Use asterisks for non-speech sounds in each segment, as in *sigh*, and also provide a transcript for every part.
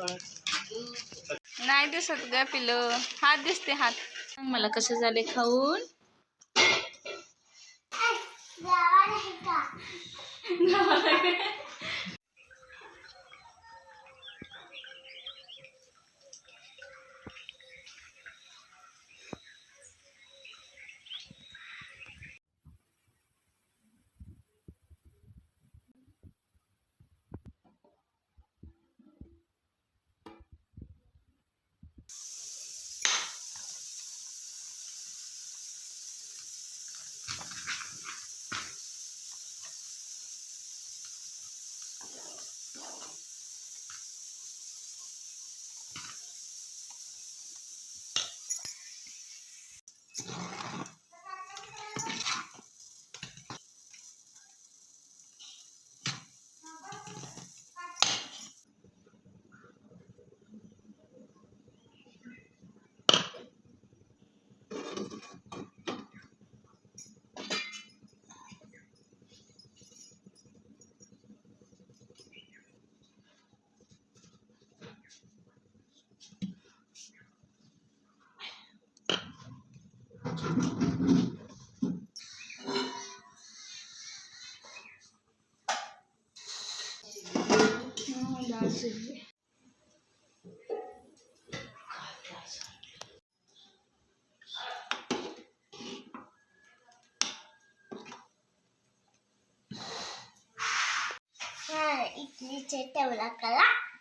नाही दिसत ग पिलं हात दिसते हात. मला कसं झाले खाऊन?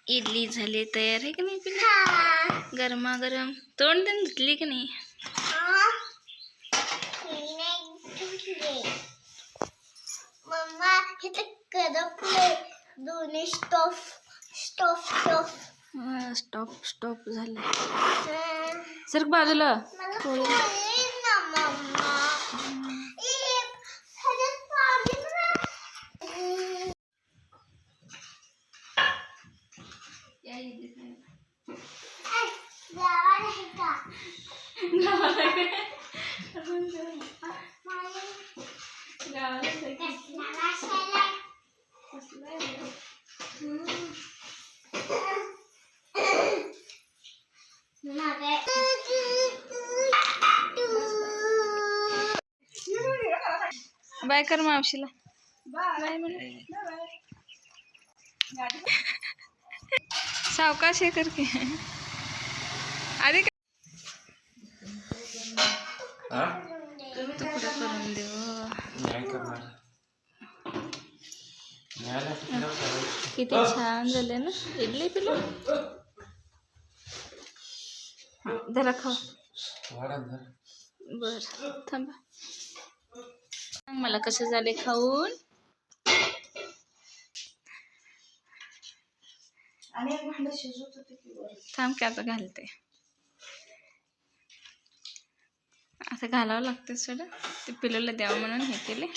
इडली झाली तयार आहे की नाही पिलं हा. गरमागरम. तोंड देऊन धुतली की नाही हा. मी नाही धुतले. मम्मा इथे करपले दोन्ही stop stop stop stop stop झालं. हा. सर बाजूला. मला कळेल *laughs* बाय कर मावशीला बाय म्हण. सावकाश हे कर की आधी काय हा? तुकडं करून देऊ नाही करणार न्यायला शिकलं होतं. किती छान झाले ना? इडली पिलं हा, जरा खा वाढा जरा. बर थांबा. मला कसं झाले खाऊन? थांब की आता घालते. आता घालावं लागतं सोडं. ते पिलूला द्यावं म्हणून हे केले.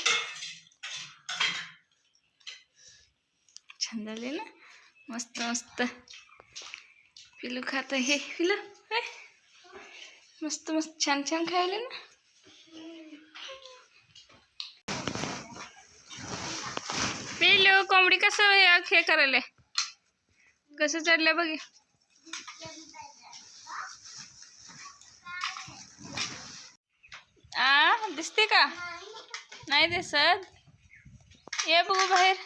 झाले ना? मस्त मस्त। पिलू खात हे। पिलू हे. मस्त मस्त। छान छान खायले ना? पिलू कोंबडी कसं हे करायला. कसं चढलं आ, दिसते का? नाही दिसत. ये बघू बाहेर.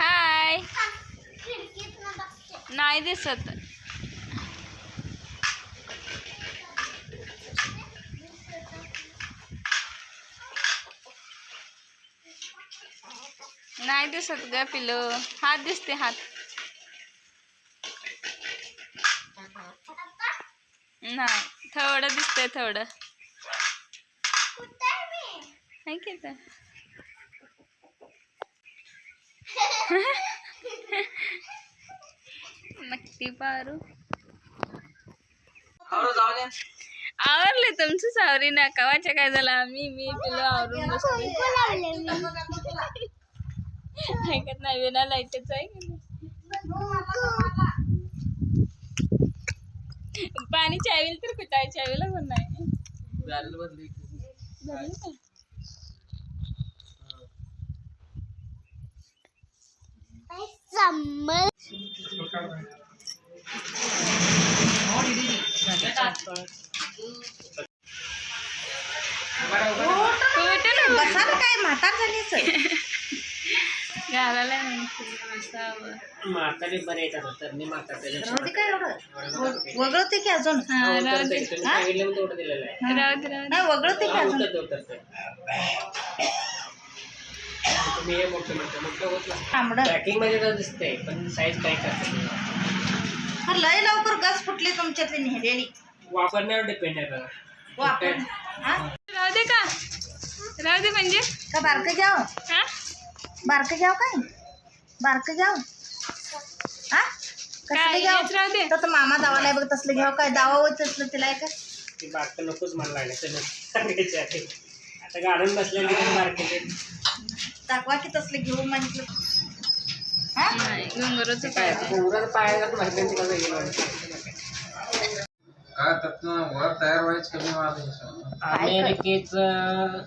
हाय. नाही दिसत. नाही दिसत ग पिलो हात दिसते हात. नाही. थोडं दिसतंय थोडं. नाही की तर नक्की पारू. आवरले तुमचंच आवरी ना? कवाच्या काय झालं? आम्ही मी पिलो आवरून बसलो. ऐकत नाही विना लाईटच आहे? पाणी चावील तर कुठं चावीला पण नाही. ना बसायला काय म्हातार झालीच घालायला बसावं. म्हातारे बरे येतात तर मी म्हातारे राहू दे काय एवढं. वग- वगळते की अजून? हा, राहू दे. सांगितलं मी तेवढं दिलेलं आहे. नाही वगळते की हा, अजून? उतरते, उतरते. तुम्ही हे मोठं म्हणता मोठं होत तांबडं. पॅकिंगमध्ये तर दिसतंय पण साईज काय करते हा, लय लवकर गस फुटली तुमच्यातली नेहलेली वापरण्यावर डिपेंड आहे बघा. वापर हा? राहू दे का? राहू दे म्हणजे. का बारकं घ्याव? हा? बारकं घ्याव काय? बारकं घ्याव? हा? कसलं काय घ्याव? हेच राहू दे. तर मामा दावाला आहे बघ तसलं घ्याव काय? दावा होत असलं तिला आहे का? ती बारकं नकोच मला लागलं त्यानं सांगायचे आहे. आता गाडून बसलेली बारके दाखवा की तसलं घेऊ म्हटलं. हा? त्यातनं वर तयार व्हायचं कमी व्हायला अमेरिकेचं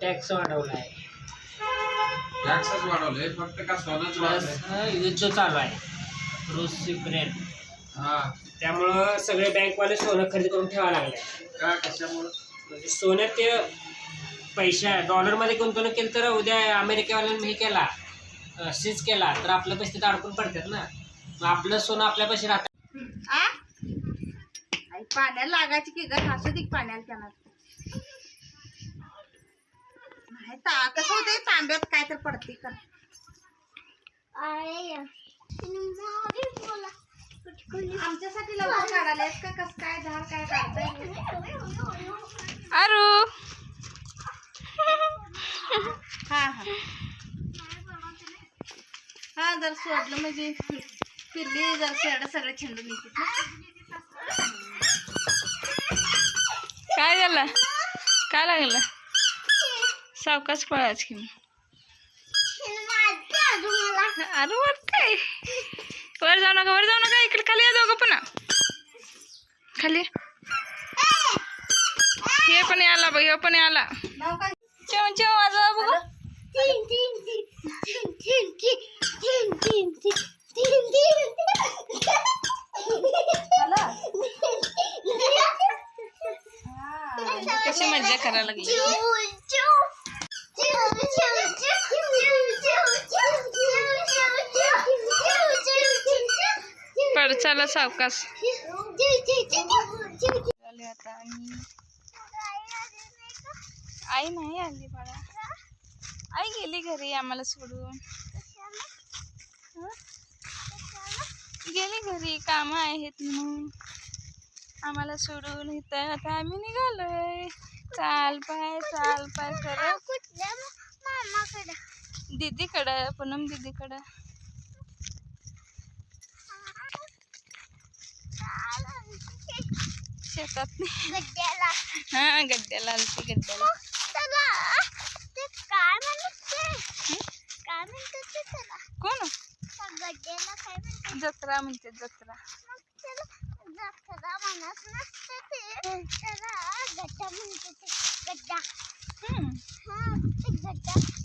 टॅक्स वाढवला आहे टॅक्सच वाढवले फक्त का सोनच प्लस वाढलंय युद्ध चालू आहे. रूस युक्रेन हा. त्यामुळं सगळे बँकवाले सोनं खरेदी करून ठेवावं लागले. का कशामुळे? म्हणजे सोनं ते पैशा डॉलरमध्ये गुंतवणूक केली तर उद्या अमेरिकेवाल्यांनी हे केला सीज केला तर आपल्या पैसे तिथे अडकून पडतात ना. मग आपलं सोनं आपल्या पैसे राहतात. पाण्याला लागायची की ग? हसू दे की पाण्याला त्यांना. नाही ता कसं होतंय तांब्यात काय तर पडते का आमच्यासाठी लवकर काढायला का? कसं काय झाड काय काढताय? अरू. हा हा. हा जर सोडलं म्हणजे फिरली जर शेड सगळे छंडून येते काय झालं? काय लागलं? सावकाश पळाच की. अरे वर काय? वर जाऊ नका वर जाऊ नका इकडे खाली या दोघं पण. खाली. या. हे पण आला बघ हे पण आला चेव चेव वाजवा बघू कशी मज्जा करायला लागली सावकाश आई नाही आली बाळा. आई गेली घरी आम्हाला सोडून? गेली घरी कामं आहेत म्हणून. आम्हाला सोडून इथं आता आम्ही निघालोय. चाल पाय चाल पाय करत मामाकडे? दीदीकडं पूनम दीदीकडं. शेतात हा गड्ड्याला आलती गड्ड्याला. कोण? जत्रा म्हणते जत्रा. जत्रा म्हणत नसते ते. त्याला गड्डा म्हणते ते. गड्डा. हा ते गड्डा.